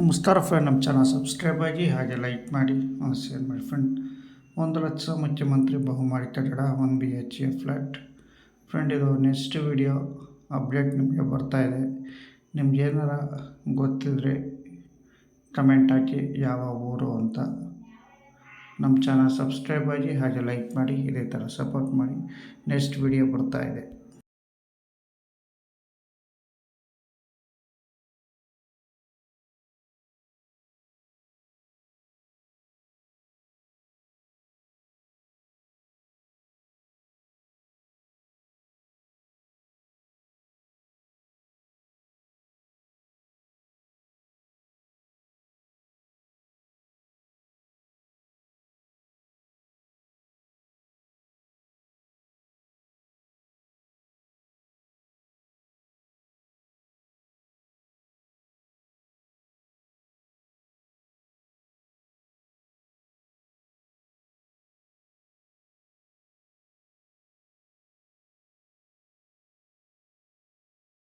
ನಮಸ್ಕಾರ ಫ್ರೆಂಡ್ ನಮ್ಮ channel subscribe ಆಗಿ ಹಾಗೆ ಲೈಕ್ ಮಾಡಿ ಶೇರ್ ಮಾಡಿ ಫ್ರೆಂಡ್ ಒಂದು ಲಕ್ಷ ಮುಖ್ಯಮಂತ್ರಿ ಬಹುಮಾಡಿ ಕಟ್ಟಡ one B H A flat friend ಇದು ನೆಕ್ಸ್ಟ್ ವಿಡಿಯೋ ಅಪ್ಡೇಟ್ ನಿಮಗೆ ಬರ್ತಾ ಇದೆ. ನಿಮ್ಗೆ ಏನಾರ ಗೊತ್ತಿದ್ರೆ ಕಮೆಂಟ್ ಹಾಕಿ ಯಾವ ಊರು ಅಂತ. ನಮ್ಮ ಚಾನಲ್ ಸಬ್ಸ್ಕ್ರೈಬ್ ಆಗಿ ಹಾಗೆ ಲೈಕ್ ಮಾಡಿ, ಇದೇ ಥರ ಸಪೋರ್ಟ್ ಮಾಡಿ. ನೆಕ್ಸ್ಟ್ ವಿಡಿಯೋ ಬರ್ತಾಯಿದೆ